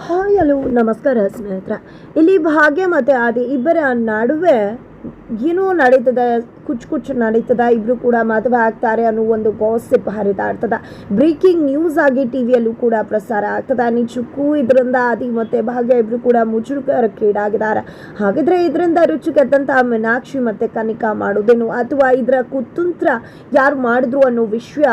Hi hello ನಮಸ್ಕಾರ ಸ್ನೇಹಿತರ. ಇಲ್ಲಿ ಭಾಗ್ಯ ಮತ್ತು ಆದಿ ಇಬ್ಬರ ನಡುವೆ ಏನೋ ನಡೀತದ, ಕುಚ್ ಕುಚ್ ನಡೀತದ ಇಬ್ಬರು ಕೂಡ ಮದುವೆ ಆಗ್ತಾರೆ ಅನ್ನೋ ಒಂದು ಗಾಸಿಪ್ ಹರಿದಾಡ್ತದ ಬ್ರೇಕಿಂಗ್ ನ್ಯೂಸ್ ಆಗಿ ಟಿವಿಯಲ್ಲೂ ಕೂಡ ಪ್ರಸಾರ ಆಗ್ತದ. ನಿಜಕ್ಕೂ ಇದರಿಂದ ಆದಿ ಮತ್ತೆ ಭಾಗ್ಯ ಇಬ್ಬರು ಕೂಡ ಮುಜುಗರಕ್ಕೀಡಾಗಿದ್ದಾರೆ ಹಾಗಿದ್ರೆ ಇದರಿಂದ ರುಚಿಗೆದ್ದಂತ ಮೀನಾಕ್ಷಿ ಮತ್ತೆ ಕನಿಕಾ ಮಾಡೋದೇನು? ಅಥವಾ ಇದರ ಕುತಂತ್ರ ಯಾರು ಮಾಡಿದ್ರು ಅನ್ನೋ ವಿಷಯ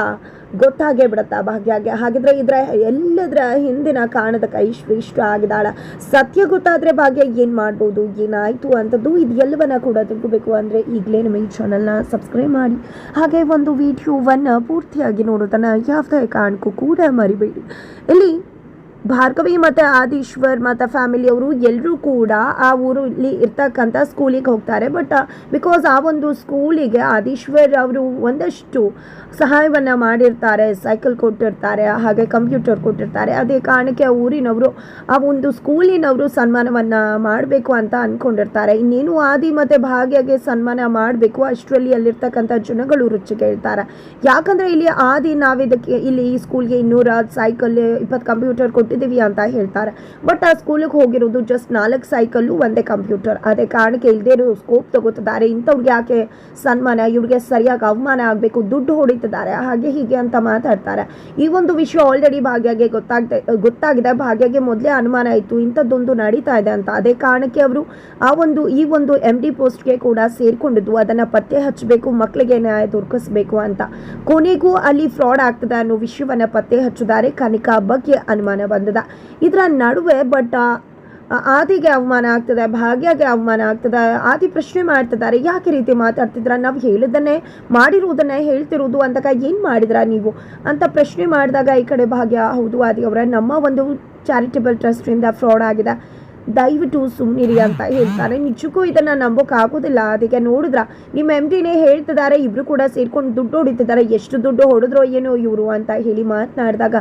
ಗೊತ್ತಾಗೇ ಬಿಡತ್ತಾ ಭಾಗ್ಯಾಗೆ? ಹಾಗಿದ್ರೆ ಇದರ ಎಲ್ಲದರ ಹಿಂದಿನ ಕಾರಣದ ಕೈ ಶ್ರೇಷ್ಠ ಆಗಿದಾಳ ಸತ್ಯ ಗೊತ್ತಾದ್ರೆ ಭಾಗ್ಯ ಏನು ಮಾಡ್ಬೋದು, ಏನಾಯಿತು ಅಂತದ್ದು ಇದು ಎಲ್ಲವನ್ನ ಕೂಡ ತಿಳ್ಕೋಬೇಕು ಅಂದ್ರೆ ಈಗಲೇ ನಮ್ಮ ಈ ಚಾನಲ್ನ ಸಬ್ಸ್ಕ್ರೈಬ್ ಮಾಡಿ. ಹಾಗೆ ಒಂದು ವಿಡಿಯೋವನ್ನ ಪೂರ್ತಿಯಾಗಿ ನೋಡೋದನ್ನು ಯಾವುದೇ ಕಾರಣಕ್ಕೂ ಕೂಡ ಮರಿಬೇಡಿ. ಇಲ್ಲಿ ಭಾರ್ಗವಿ ಮತ್ತು ಆದೀಶ್ವರ್ ಮತ್ತು ಫ್ಯಾಮಿಲಿಯವರು ಎಲ್ಲರೂ ಕೂಡ ಆ ಊರಲ್ಲಿ ಇರ್ತಕ್ಕಂಥ ಸ್ಕೂಲಿಗೆ ಹೋಗ್ತಾರೆ. ಬಟ್ ಬಿಕಾಸ್ ಆ ಒಂದು ಸ್ಕೂಲಿಗೆ ಆದೀಶ್ವರ್ ಅವರು ಒಂದಷ್ಟು ಸಹಾಯವನ್ನು ಮಾಡಿರ್ತಾರೆ. ಸೈಕಲ್ ಕೊಟ್ಟಿರ್ತಾರೆ, ಹಾಗೆ ಕಂಪ್ಯೂಟರ್ ಕೊಟ್ಟಿರ್ತಾರೆ. ಅದೇ ಕಾರಣಕ್ಕೆ ಆ ಊರಿನವರು, ಆ ಒಂದು ಸ್ಕೂಲಿನವರು ಸನ್ಮಾನವನ್ನು ಮಾಡಬೇಕು ಅಂತ ಅಂದ್ಕೊಂಡಿರ್ತಾರೆ ಇನ್ನೇನು ಆದಿ ಮತ್ತು ಭಾಗ್ಯಗೆ ಸನ್ಮಾನ ಮಾಡಬೇಕು, ಅಷ್ಟರಲ್ಲಿ ಅಲ್ಲಿರ್ತಕ್ಕಂಥ ಜನಗಳು ರುಚಿ ಕೇಳ್ತಾರೆ ಯಾಕಂದರೆ ಇಲ್ಲಿ ಆದಿ ನಾವಿದಕ್ಕೆ ಇಲ್ಲಿ ಈ ಸ್ಕೂಲ್ಗೆ ಇನ್ನೂರ ಸೈಕಲ್ ಇಪ್ಪತ್ತು ಕಂಪ್ಯೂಟರ್ ಕೊಟ್ಟಿದ್ದೀವಿ ಅಂತ ಹೇಳ್ತಾರೆ. ಬಟ್ ಆ ಸ್ಕೂಲಿಗೆ ಹೋಗಿರೋದು ಜಸ್ಟ್ ನಾಲ್ಕು ಸೈಕಲ್ಲು ಒಂದೇ ಕಂಪ್ಯೂಟರ್ ಅದೇ ಕಾರಣಕ್ಕೆ ಇಲ್ಲದೆ ಇರೋ ಸ್ಕೋಪ್ ತಗೋತಿದ್ದಾರೆ. ಇಂಥವ್ರಿಗೆ ಯಾಕೆ ಸನ್ಮಾನ, ಇವ್ರಿಗೆ ಸರಿಯಾಗಿ ಅವಮಾನ ಆಗಬೇಕು, ದುಡ್ಡು ಹೊಡಿತಿದ್ದಾರೆ. ಹಾಗೆ ಹೀಗೆ ಅಂತ ಮಾತಾಡ್ತಾರೆ. ಈ ಒಂದು ವಿಷಯ ಆಲ್ರೆಡಿ ಭಾಗ್ಯಗೆ ಗೊತ್ತಾಗ್ತ ಗೊತ್ತಾಗಿದೆ. ಭಾಗ್ಯಾಗೆ ಮೊದಲೇ ಅನುಮಾನ ಇತ್ತು. ಇಂಥದ್ದೊಂದು ನಡೀತಾ ಇದೆ ಅಂತ. ಅದೇ ಕಾರಣಕ್ಕೆ ಅವರು ಆ ಒಂದು, ಈ ಒಂದು ಎಂ ಡಿ ಪೋಸ್ಟ್ಗೆ ಕೂಡ ಸೇರಿಕೊಂಡಿದ್ದು, ಅದನ್ನು ಪತ್ತೆ ಹಚ್ಚಬೇಕು ಮಕ್ಕಳಿಗೆ ನ್ಯಾಯ ದೊರಕಿಸ್ಬೇಕು ಅಂತ. ಕೊನೆಗೂ ಅಲ್ಲಿ ಫ್ರಾಡ್ ಆಗ್ತದೆ ಅನ್ನೋ ವಿಷಯವನ್ನು ಪತ್ತೆ ಹಚ್ಚಿದ್ದಾರೆ ಕನಿಕಾ ಬಗ್ಗೆ ಅನುಮಾನ ಬಂದದ ಇದರ ನಡುವೆ ಬಟ್ ಆದಿಗೆ ಅವಮಾನ ಆಗ್ತದೆ, ಭಾಗ್ಯಗೆ ಅವಮಾನ ಆಗ್ತದೆ, ಆದಿ ಪ್ರಶ್ನೆ ಮಾಡ್ತಿದ್ದಾರೆ, ಯಾಕೆ ರೀತಿ ಮಾತಾಡ್ತಿದ್ರ? ನಾವು ಹೇಳಿದ್ದನ್ನೇ ಮಾಡಿರುವುದನ್ನೇ ಹೇಳ್ತಿರೋದು ಅಂತಕ ಏನು ಮಾಡಿದ್ರ ನೀವು? ಅಂತ ಪ್ರಶ್ನೆ ಮಾಡಿದಾಗ ಈ ಕಡೆ ಭಾಗ್ಯ, ಹೌದು ಆದಿ ಅವರ ನಮ್ಮ ಒಂದು ಚಾರಿಟಬಲ್ ಟ್ರಸ್ಟಿಂದ ಫ್ರಾಡ್ ಆಗಿದೆ. ದಯವಿಟ್ಟು ಸುಮ್ಮನಿರಿ ಅಂತ ಹೇಳ್ತಾರೆ. ನಿಜಕ್ಕೂ ಇದನ್ನ ನಂಬೋಕೆ ಆಗೋದಿಲ್ಲ ಅದಕ್ಕೆ ನೋಡಿದ್ರ, ನಿಮ್ಮ ಎಂ ಟಿನೇ ಹೇಳ್ತಿದ್ದಾರೆ, ಇಬ್ರು ಕೂಡ ಸೇರ್ಕೊಂಡು ದುಡ್ಡು ಹೊಡಿತಿದ್ದಾರೆ. ಎಷ್ಟು ದುಡ್ಡು ಹೊಡೆದ್ರೋ ಏನೋ ಇವರು ಅಂತ ಹೇಳಿ ಮಾತನಾಡಿದಾಗ,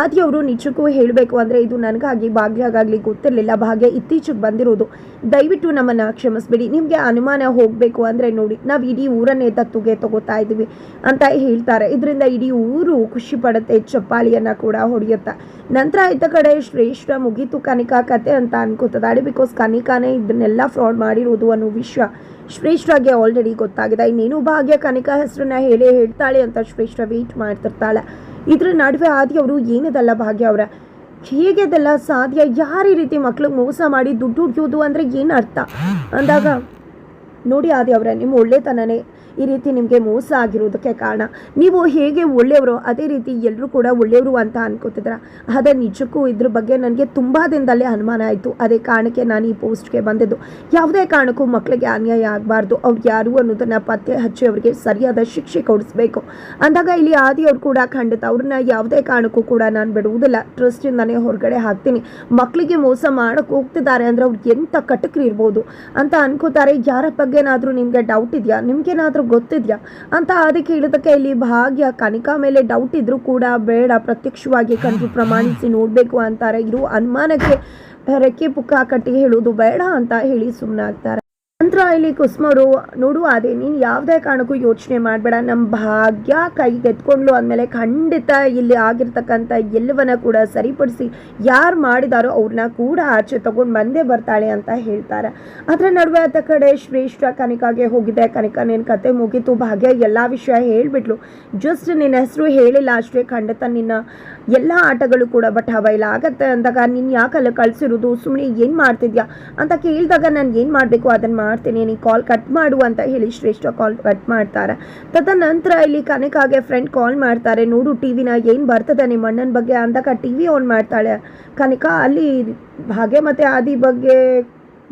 ಆದಿ ಅವರು ನಿಜಕ್ಕೂ ಹೇಳಬೇಕು ಅಂದರೆ ಇದು ನನಗಾಗಿ ಭಾಗ್ಯಗಾಗಲಿ ಗೊತ್ತಿರಲಿಲ್ಲ. ಭಾಗ್ಯ ಇತ್ತೀಚೆಗೆ ಬಂದಿರೋದು. ದಯವಿಟ್ಟು ನಮ್ಮನ್ನು ಕ್ಷಮಿಸ್ಬಿಡಿ. ನಿಮಗೆ ಅನುಮಾನ ಹೋಗಬೇಕು ಅಂದರೆ ನೋಡಿ, ನಾವು ಇಡೀ ಊರನ್ನೇ ದತ್ತುಗೆ ತಗೋತಾ ಇದ್ದೀವಿ ಅಂತ ಹೇಳ್ತಾರೆ. ಇದರಿಂದ ಇಡೀ ಊರು ಖುಷಿ ಪಡುತ್ತೆ. ಚಪ್ಪಾಳಿಯನ್ನು ಕೂಡ ಹೊಡೆಯುತ್ತೆ. ನಂತರ ಇದ್ದ ಕಡೆ, ಶ್ರೇಷ್ಠ ಮುಗೀತು ಕನಿಕಾ ಕತೆ ಅಂತ ಅನ್ಕೋತದಾಳೆ ಬಿಕಾಸ್ ಕನಿಕಾನೇ ಇದನ್ನೆಲ್ಲ ಫ್ರಾಡ್ ಮಾಡಿರೋದು ಅನ್ನೋ ವಿಷಯ ಶ್ರೇಷ್ಠಗೆ ಆಲ್ರೆಡಿ ಗೊತ್ತಾಗಿದೆ. ಇನ್ನೇನು ಭಾಗ್ಯ, ಕನಿಕಾ ಹೆಸರನ್ನ ಹೇಳೇ ಹೇಳ್ತಾಳೆ ಅಂತ ಶ್ರೇಷ್ಠ ವೇಟ್ ಮಾಡ್ತಿರ್ತಾಳೆ. ಇದ್ರ ನಡುವೆ ಆದಿ ಅವರು, ಏನದಲ್ಲ ಭಾಗ್ಯ ಅವರ? ಹೇಗೆ ಅದೆಲ್ಲ ಸಾಧ್ಯ? ಯಾರ ಈ ರೀತಿ ಮಕ್ಳಿಗೆ ಮೋಸ ಮಾಡಿ ದುಡ್ಡು ಹುಡ್ಯೋದು ಅಂದರೆ ಏನು ಅರ್ಥ? ಅಂದಾಗ, ನೋಡಿ ಆದಿ ಅವರ, ನಿಮ್ಮ ಒಳ್ಳೆತನನೇ. ಈ ರೀತಿ ನಿಮಗೆ ಮೋಸ ಆಗಿರೋದಕ್ಕೆ ಕಾರಣ. ನೀವು ಹೇಗೆ ಒಳ್ಳೆಯವರು ಅದೇ ರೀತಿ ಎಲ್ಲರೂ ಕೂಡ ಒಳ್ಳೆಯವರು ಅಂತ ಅನ್ಕೋತಿದ್ರ. ಅದ ನಿಜಕ್ಕೂ ಇದ್ರ ಬಗ್ಗೆ ನನಗೆ ತುಂಬ ದಿನದಲ್ಲೇ ಅನುಮಾನ ಆಯಿತು. ಅದೇ ಕಾರಣಕ್ಕೆ ನಾನು ಈ ಪೋಸ್ಟ್ಗೆ ಬಂದಿದ್ದು. ಯಾವುದೇ ಕಾರಣಕ್ಕೂ ಮಕ್ಕಳಿಗೆ ಅನ್ಯಾಯ ಆಗಬಾರ್ದು. ಅವ್ರು ಯಾರು ಅನ್ನೋದನ್ನ ಪತ್ತೆ ಹಚ್ಚಿ ಅವರಿಗೆ ಸರಿಯಾದ ಶಿಕ್ಷೆ ಕೊಡಿಸ್ಬೇಕು. ಅಂದಾಗ ಇಲ್ಲಿ ಆದಿ ಅವ್ರು ಕೂಡ ಖಂಡಿತ ಅವ್ರನ್ನ ಯಾವುದೇ ಕಾರಣಕ್ಕೂ ಕೂಡ ನಾನು ಬಿಡುವುದಿಲ್ಲ. ಟ್ರಸ್ಟಿಂದನೇ ಹೊರಗಡೆ ಹಾಕ್ತೀನಿ. ಮಕ್ಕಳಿಗೆ ಮೋಸ ಮಾಡಕ್ಕೆ ಹೋಗ್ತಿದ್ದಾರೆ ಅಂದರೆ ಅವ್ರು ಎಂಥ ಕಟಕ್ರಿ ಇರ್ಬೋದು ಅಂತ ಅನ್ಕೋತಾರೆ. ಯಾರ ಬಗ್ಗೆನಾದರೂ ನಿಮಗೆ ಡೌಟ್ ಇದೆಯಾ? ನಿಮ್ಗೇನಾದರೂ ಗೊತ್ತಿದೆಯಾ? ಅಂತ ಅದಕ್ಕೆ ಹೇಳಿದಕ್ಕೆ ಇಲ್ಲಿ ಭಾಗ್ಯ, ಕನಿಕಾ ಮೇಲೆ ಡೌಟ್ ಇದ್ರೂ ಕೂಡ ಬೇಡ, ಪ್ರತ್ಯಕ್ಷವಾಗಿ ಕಂಡು ಪ್ರಮಾಣಿಸಿ ನೋಡಬೇಕು ಅಂತಾರೆ. ಇರೋ ಅನುಮಾನಕ್ಕೆ ರೆಕ್ಕೆ ಪುಕ್ಕ ಕಟ್ಟಿ ಹೇಳೋದು ಬೇಡ ಅಂತ ಹೇಳಿ ಸುಮ್ಮನಾಗ್ತಾರೆ ನಂತರ ಇಲ್ಲಿ ಕುಸ್ಮರು ನೋಡು ಅದೇ ನೀನು ಯಾವುದೇ ಕಾರಣಕ್ಕೂ ಯೋಚನೆ ಮಾಡಬೇಡ. ನಮ್ಮ ಭಾಗ್ಯ ಕೈಗೆ ಎತ್ಕೊಂಡ್ಲು ಅಂದಮೇಲೆ ಖಂಡಿತ ಇಲ್ಲಿ ಆಗಿರ್ತಕ್ಕಂಥ ಎಲ್ಲವನ್ನ ಕೂಡ ಸರಿಪಡಿಸಿ ಯಾರು ಮಾಡಿದಾರೋ ಅವ್ರನ್ನ ಕೂಡ ಆಚೆ ತಗೊಂಡು ಬಂದೇ ಬರ್ತಾಳೆ ಅಂತ ಹೇಳ್ತಾರೆ. ಅದರ ನಡುವೆ ಆತ ಕಡೆ ಶ್ರೇಷ್ಠ ಕನಿಕಾಗೆ ಹೋಗಿದೆ. ಕನಿಕಾ ನಿನ್ನ ಕತೆ ಮುಗೀತು. ಭಾಗ್ಯ ಎಲ್ಲ ವಿಷಯ ಹೇಳಿಬಿಟ್ಲು. ಜಸ್ಟ್ ನಿನ್ನ ಹೆಸರು ಹೇಳಿಲ್ಲ ಅಷ್ಟೇ, ಖಂಡಿತ ನಿನ್ನ ಎಲ್ಲ ಆಟಗಳು ಕೂಡ ಬಟ್ ಹವೈಲ ಆಗತ್ತೆ ಅಂದಾಗ, ನೀನು ಯಾಕಲ್ಲ ಕಳಿಸಿರೋದು? ಸುಮ್ಮನೆ ಏನು ಮಾಡ್ತಿದ್ಯಾ? ಅಂತ ಕೇಳಿದಾಗ ನಾನು ಏನು ಮಾಡಬೇಕು? ಅದನ್ನು ಮಾಡ್ತೀನಿ, ನೀನು ಕಾಲ್ ಕಟ್ ಮಾಡು ಅಂತ ಹೇಳಿ ಶ್ರೇಷ್ಠ ಕಾಲ್ ಕಟ್ ಮಾಡ್ತಾರೆ. ತದನಂತರ ಇಲ್ಲಿ ಕನಕಾಗೆ ಫ್ರೆಂಡ್ ಕಾಲ್ ಮಾಡ್ತಾರೆ, ನೋಡು ಟಿ ವಿನ ಏನು ಬರ್ತದೆ ನಿಮ್ಮ ಅಣ್ಣನ ಬಗ್ಗೆ? ಅಂದಾಗ ಟಿ ವಿ ಆನ್ ಮಾಡ್ತಾಳೆ. ಕನಿಕಾ ಅಲ್ಲಿ ಭಾಗ್ಯ ಮತ್ತು ಆದಿ ಬಗ್ಗೆ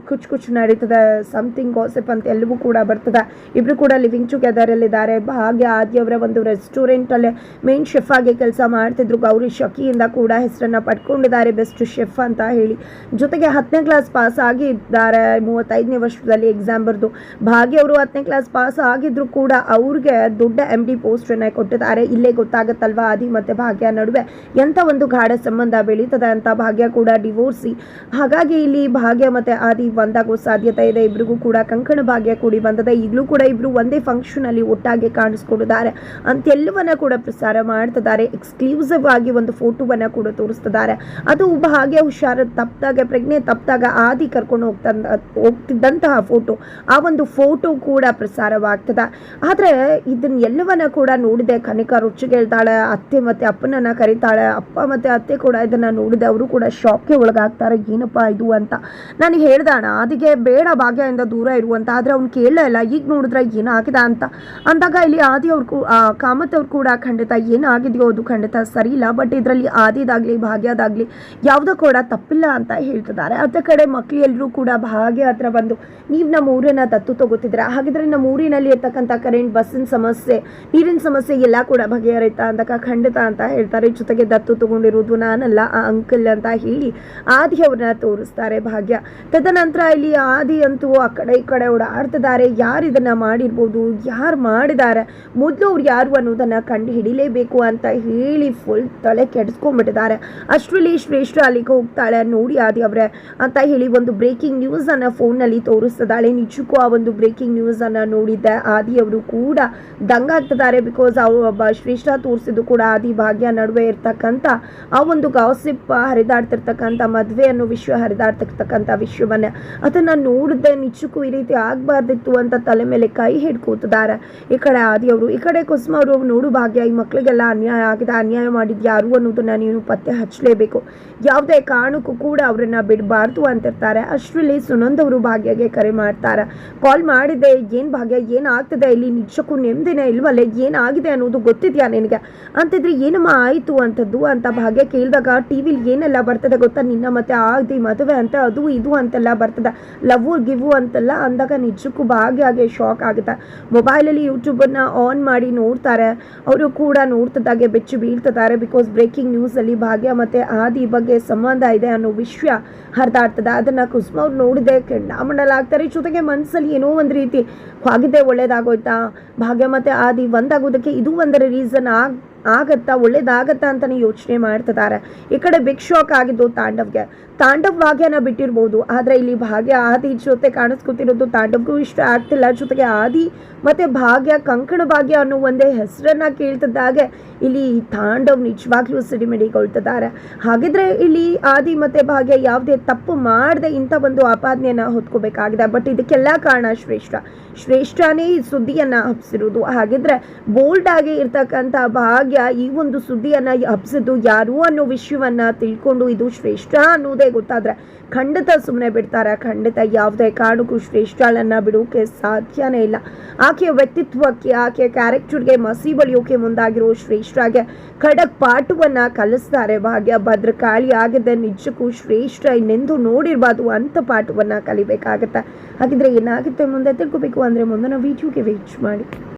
ಕುಚ್ ಕುಚ್ ನಡೀತದೆ. ಸಮಥಿಂಗ್ ಗಾಸಿಪ್ ಅಂತ ಎಲ್ಲವೂ ಕೂಡ ಬರ್ತದೆ. ಇಬ್ಬರು ಕೂಡ ಲಿವಿಂಗ್ ಟುಗೆದರಲ್ಲಿದ್ದಾರೆ ಭಾಗ್ಯ ಆದಿಯವರ ಒಂದು ರೆಸ್ಟೋರೆಂಟಲ್ಲೇ ಮೇನ್ ಶೆಫ್ ಆಗಿ ಕೆಲಸ ಮಾಡ್ತಿದ್ರು. ಗೌರಿ ಶಕಿಯಿಂದ ಕೂಡ ಹೆಸರನ್ನು ಪಡ್ಕೊಂಡಿದ್ದಾರೆ ಬೆಸ್ಟ್ ಶೆಫ್ ಅಂತ ಹೇಳಿ. ಜೊತೆಗೆ ಹತ್ತನೇ ಕ್ಲಾಸ್ ಪಾಸ್ ಆಗಿದ್ದಾರೆ. ಮೂವತ್ತೈದನೇ ವರ್ಷದಲ್ಲಿ ಎಕ್ಸಾಮ್ ಬರೆದು. ಭಾಗ್ಯ ಅವರು ಹತ್ತನೇ ಕ್ಲಾಸ್ ಪಾಸ್ ಆಗಿದ್ರು ಕೂಡ ಅವ್ರಿಗೆ ದೊಡ್ಡ ಎಂ ಡಿ ಪೋಸ್ಟನ್ನು ಕೊಟ್ಟಿದ್ದಾರೆ. ಇಲ್ಲೇ ಗೊತ್ತಾಗತ್ತಲ್ವಾ? ಆದಿ ಮತ್ತು ಭಾಗ್ಯ ನಡುವೆ ಎಂಥ ಒಂದು ಗಾಢ ಸಂಬಂಧ ಬೆಳೀತದೆ ಅಂತ ಭಾಗ್ಯ ಕೂಡ ಡಿವೋರ್ಸಿ ಹಾಗಾಗಿ ಇಲ್ಲಿ ಭಾಗ್ಯ ಮತ್ತು ಆದಿ ಒಂದಾಗೋ ಸಾಧ್ಯತೆ ಇದೆ. ಇಬ್ರಿಗೂ ಕೂಡ ಕಂಕಣ ಭಾಗ್ಯ ಕೂಡಿ ಬಂದದೆ. ಈಗಲೂ ಕೂಡ ಇಬ್ರು ಒಂದೇ ಫಂಕ್ಷನ್ ಅಲ್ಲಿ ಒಟ್ಟಾಗಿ ಕಾಣಿಸ್ಕೊಂಡಿದ್ದಾರೆ. ಅಂತೆಲ್ಲವನ್ನ ಕೂಡ ಪ್ರಸಾರ ಮಾಡ್ತಿದ್ದಾರೆ. ಎಕ್ಸ್ಕ್ಲೂಸಿವ್ ಆಗಿ ಒಂದು ಫೋಟೋವನ್ನ ಕೂಡ ತೋರಿಸ್ತಿದ್ದಾರೆ. ಅದು ಹಾಗೆ ಹುಷಾರ ತಪ್ಪಿದಾಗ ಪ್ರಜ್ಞೆ ತಪ್ಪಿದಾಗ ಆದಿ ಕರ್ಕೊಂಡು ಹೋಗ್ತಾ, ಹೋಗ್ತಿದ್ದಂತಹ ಫೋಟೋ ಆ ಒಂದು ಫೋಟೋ ಕೂಡ ಪ್ರಸಾರವಾಗ್ತದ. ಆದ್ರೆ ಇದನ್ನ ಎಲ್ಲವನ್ನ ಕೂಡ ನೋಡಿದೆ. ಕನಿಕಾ ರುಚಿಗೆಳ್ತಾಳೆ ಅತ್ತೆ ಮತ್ತೆ ಅಪ್ಪನನ್ನ ಕರೀತಾಳೆ, ಅಪ್ಪ ಮತ್ತೆ ಅತ್ತೆ ಕೂಡ ಇದನ್ನ ನೋಡಿದೆ. ಅವರು ಕೂಡ ಶಾಕ್ಗೆ ಒಳಗಾಗ್ತಾರೆ. ಏನಪ್ಪಾ ಇದು ಅಂತ. ನಾನು ಹೇಳ್ದಾಣ ಅದಕ್ಕೆ ಬೇಡ ಭಾಗ್ಯದಿಂದ ದೂರ ಇರುವಂತ, ಆದರೆ ಅವ್ನು ಕೇಳಲೇ ಇಲ್ಲ, ಈಗ ನೋಡಿದ್ರೆ ಏನಾಗಿದೆ ಅಂತ. ಅಂದಾಗ ಇಲ್ಲಿ ಆದಿ ಅವ್ರು ಕಾಮತ್ ಅವ್ರು ಕೂಡ ಖಂಡಿತ ಏನಾಗಿದೆಯೋ ಅದು ಖಂಡಿತ ಸರಿ ಇಲ್ಲ ಬಟ್ ಇದರಲ್ಲಿ ಆದಿದಾಗ್ಲಿ, ಭಾಗ್ಯದಾಗ್ಲಿ ಯಾವುದೋ ಕೂಡ ತಪ್ಪಿಲ್ಲ ಅಂತ ಹೇಳ್ತಿದ್ದಾರೆ. ಅದೇ ಕಡೆ ಮಕ್ಳು ಎಲ್ಲರೂ ಕೂಡ ಭಾಗ್ಯ ಹತ್ರ ಬಂದು, ನೀವು ನಮ್ಮ ಊರನ್ನ ದತ್ತು ತಗೋತಿದ್ರೆ ಹಾಗಿದ್ರೆ ನಮ್ಮ ಊರಿನಲ್ಲಿ ಇರ್ತಕ್ಕಂಥ ಕರೆಂಟ್ ಬಸ್ಸಿನ ಸಮಸ್ಯೆ, ನೀರಿನ ಸಮಸ್ಯೆ ಎಲ್ಲ ಕೂಡ ಬಗೆಹರಿತಾ ಅಂದಾಗ ಖಂಡಿತ ಅಂತ ಹೇಳ್ತಾರೆ. ಜೊತೆಗೆ ದತ್ತು ತಗೊಂಡಿರೋದು ನಾನಲ್ಲ, ಆ ಅಂಕಲ್ ಅಂತ ಹೇಳಿ ಆದಿ ಅವ್ರನ್ನ ತೋರಿಸ್ತಾರೆ ಭಾಗ್ಯ. ತದನಂತರ ಇಲ್ಲಿ ಆದಿ ಅಂತೂ ಆ ಕಡೆ ಈ ಕಡೆ ಓಡಾಡ್ತಿದ್ದಾರೆ. ಯಾರು ಇದನ್ನು ಮಾಡಿರ್ಬೋದು? ಯಾರು ಮಾಡಿದ್ದಾರೆ ಮೊದಲು ಅವ್ರು ಯಾರು ಅನ್ನೋದನ್ನು ಕಂಡು ಹಿಡಿಲೇಬೇಕು ಅಂತ ಹೇಳಿ ಫುಲ್ ತಲೆ ಕೆಡಿಸ್ಕೊಂಡ್ಬಿಟ್ಟಿದ್ದಾರೆ. ಅಷ್ಟರಲ್ಲಿ ಶ್ರೇಷ್ಠ ಅಲ್ಲಿಗೆ ಹೋಗ್ತಾಳೆ ನೋಡಿ ಆದಿ ಅವರೇ ಅಂತ ಹೇಳಿ ಒಂದು ಬ್ರೇಕಿಂಗ್ ನ್ಯೂಸ್ ಫೋನಲ್ಲಿ ತೋರಿಸ್ತಿದ್ದಾಳೆ. ನಿಜಕ್ಕೂ ಆ ಒಂದು ಬ್ರೇಕಿಂಗ್ ನ್ಯೂಸ್ ಅನ್ನು ನೋಡಿದ್ದೆ. ಆದಿ ಅವರು ಕೂಡ ದಂಗಾಗ್ತಿದ್ದಾರೆ ಬಿಕಾಸ್ ಅವ್ರು ಒಬ್ಬ ಶ್ರೇಷ್ಠ ತೋರಿಸಿದ್ದು ಕೂಡ ಆದಿ ಭಾಗ್ಯ ನಡುವೆ ಇರ್ತಕ್ಕಂಥ ಆ ಒಂದು ಗಾಸಿಪ್ ಹರಿದಾಡ್ತಿರ್ತಕ್ಕಂಥ ಮದುವೆ ಅನ್ನೋ ವಿಷಯ ಹರಿದಾಡ್ತಿರ್ತಕ್ಕಂಥ ವಿಷಯವನ್ನ. ಅದನ್ನ ನೋಡಿದ್ದೆ ನಿಜಕ್ಕೂ ಈ ರೀತಿ ಆಗಬಾರ್ದಿತ್ತು ಅಂತ ತಲೆ ಮೇಲೆ ಕೈ ಹಿಡ್ ಕೂತಿದ್ದಾರೆ. ಈ ಕಡೆ ಆದಿ ಅವರು, ಈ ಕಡೆ ಕುಸುಮ ಅವರು ನೋಡು ಭಾಗ್ಯ, ಈ ಮಕ್ಕಳಿಗೆಲ್ಲ ಅನ್ಯಾಯ ಆಗಿದೆ, ಅನ್ಯಾಯ ಮಾಡಿದ ಯಾರು ಅನ್ನೋದನ್ನ ನೀನು ಪತ್ತೆ ಹಚ್ಚಲೇಬೇಕು. ಯಾವುದೇ ಕಾರಣಕ್ಕೂ ಕೂಡ ಅವರನ್ನ ಬಿಡಬಾರ್ದು ಅಂತಿರ್ತಾರೆ. ಅಷ್ಟರಲ್ಲಿ ಸುನಂದ್ ಅವರು ಭಾಗ್ಯಗೆ ಕರೆ ಮಾಡ್ತಾರೆ. ಕಾಲ್ ಮಾಡಿದೆ ಏನ್ ಭಾಗ್ಯ ಏನಾಗ್ತದೆ ಇಲ್ಲಿ? ನಿಜಕ್ಕೂ ನೆಮ್ಮದಿನೇ ಇಲ್ವಲ್ಲ? ಏನಾಗಿದೆ ಅನ್ನೋದು ಗೊತ್ತಿದ್ಯಾ ನಿನಗೆ? ಅಂತಿದ್ರೆ ಏನಮ್ಮ ಆಯಿತು ಅಂತದ್ದು ಅಂತ ಭಾಗ್ಯ ಕೇಳಿದಾಗ, ಟಿ ವಿಲಿ ಏನೆಲ್ಲ ಬರ್ತದೆ ಗೊತ್ತಾ? ನಿನ್ನ ಮತ್ತೆ ಆದಿ ಮದುವೆ ಅಂತ, ಅದು ಇದು ಅಂತೆಲ್ಲ ಬರ್ತದೆ. ಲವ್ ಗಿವು ಅಂತಲ್ಲ ಅಂದಾಗ ನಿಜಕ್ಕೂ ಭಾಗ್ಯಗೆ ಶಾಕ್ ಆಗುತ್ತೆ? ಮೊಬೈಲಲ್ಲಿ ಯೂಟ್ಯೂಬನ್ನು ಆನ್ ಮಾಡಿ ನೋಡ್ತಾರೆ. ಅವರು ಕೂಡ ನೋಡ್ತದಾಗೆ, ಬೆಚ್ಚು ಬೀಳ್ತಿದ್ದಾರೆ ಬಿಕಾಸ್ ಬ್ರೇಕಿಂಗ್ ನ್ಯೂಸಲ್ಲಿ ಭಾಗ್ಯ ಮತ್ತು ಆದಿ ಬಗ್ಗೆ ಸಂಬಂಧ ಇದೆ ಅನ್ನೋ ವಿಷಯ ಹರಿದಾಡ್ತದೆ. ಅದನ್ನು ಕುಸುಮ ಅವ್ರು ನೋಡಿದೆ ಕೆಂಡಾಮಂಡಲಾಗ್ತಾರೆ ಜೊತೆಗೆ ಮನಸ್ಸಲ್ಲಿ ಏನೋ ಒಂದು ರೀತಿ ಆಗಿದೆ ಒಳ್ಳೇದಾಗೋಯ್ತಾ? ಭಾಗ್ಯ ಮತ್ತು ಆದಿ ಒಂದಾಗೋದಕ್ಕೆ ಇದು ಒಂದರ ರೀಸನ್ ಆಗ್ ಆಗತ್ತಾ, ಒಳ್ಳೇದಾಗತ್ತಾ ಅಂತಾನೆ ಯೋಚನೆ ಮಾಡ್ತಿದ್ದಾರೆ. ಈ ಕಡೆ ಬಿಗ್ ಶಾಕ್ ಆಗಿದ್ದು ತಾಂಡವ್ಗೆ. ತಾಂಡವ್ ಭಾಗ್ಯನ ಬಿಟ್ಟಿರ್ಬೋದು. ಆದರೆ ಇಲ್ಲಿ ಭಾಗ್ಯ, ಆದಿ ಜೊತೆ ಕಾಣಿಸ್ಕೊತಿರೋದು ತಾಂಡವ್ಗೂ ಇಷ್ಟ ಆಗ್ತಿಲ್ಲ. ಜೊತೆಗೆ ಆದಿ ಮತ್ತೆ ಭಾಗ್ಯ, ಕಂಕಣ ಭಾಗ್ಯ ಅನ್ನೋ ಒಂದೇ ಹೆಸರನ್ನ ಕೇಳ್ತಿದ್ದಾಗೆ ಇಲ್ಲಿ ತಾಂಡವ್ ನಿಜವಾಗ್ಲೂ ಸಿಡಿಮಿಡಿಗೊಳ್ತಿದ್ದಾರೆ. ಹಾಗಿದ್ರೆ ಇಲ್ಲಿ ಆದಿ ಮತ್ತೆ ಭಾಗ್ಯ ಯಾವುದೇ ತಪ್ಪು ಮಾಡದೆ ಇಂಥ ಒಂದು ಆಪಾದನೆಯನ್ನ ಹೊತ್ಕೋಬೇಕಾಗಿದೆ. ಬಟ್ ಇದಕ್ಕೆಲ್ಲ ಕಾರಣ ಶ್ರೇಷ್ಠ. ಶ್ರೇಷ್ಠನೇ ಈ ಸುದ್ದಿಯನ್ನ ಹಬ್ಸಿರೋದು. ಹಾಗಿದ್ರೆ ಬೋಲ್ಡ್ ಆಗಿ ಇರ್ತಕ್ಕಂಥ ಭಾಗ್ಯ ಈ ಒಂದು ಸುದ್ದಿಯನ್ನ ಹಬ್ಸಿದ್ದು ಯಾರು ಅನ್ನೋ ವಿಷಯವನ್ನು ತಿಳ್ಕೊಂಡು ಇದು ಶ್ರೇಷ್ಠ ಅನ್ನೋದೇ ಗೊತ್ತಾದ್ರೆ ಖಂಡಿತ ಸುಮ್ಮನೆ ಬಿಡ್ತಾರೆ. ಖಂಡಿತ ಯಾವುದೇ ಕಾರಣಕ್ಕೂ ಶ್ರೇಷ್ಠಳನ್ನು ಬಿಡೋಕೆ ಸಾಧ್ಯನೇ ಇಲ್ಲ. ಆಕೆಯ ವ್ಯಕ್ತಿತ್ವಕ್ಕೆ, ಆಕೆಯ ಕ್ಯಾರೆಕ್ಟರ್ಗೆ ಮಸಿ ಬಳಿಯೋಕೆ ಮುಂದಾಗಿರೋ ಶ್ರೇಷ್ಠಗೆ ಖಡಕ್ ಪಾಠವನ್ನು ಕಲಿಸ್ತಾರೆ. ಭಾಗ್ಯ ಭದ್ರಕಾಳಿ ಆಗಿದೆ ನಿಜಕ್ಕೂ ಶ್ರೇಷ್ಠ ಇನ್ನೆಂದು ನೋಡಿರ್ಬಾರ್ದು ಅಂತ ಪಾಠವನ್ನು ಕಲಿಬೇಕಾಗತ್ತೆ. ಹಾಗಿದ್ರೆ ಏನಾಗುತ್ತೆ ಮುಂದೆ ತಿಳ್ಕೊಬೇಕು ಅಂದ್ರೆ ಮುಂದಿನ ವೀಡಿಯೋಗೆ ವೇಚ್ ಮಾಡಿ.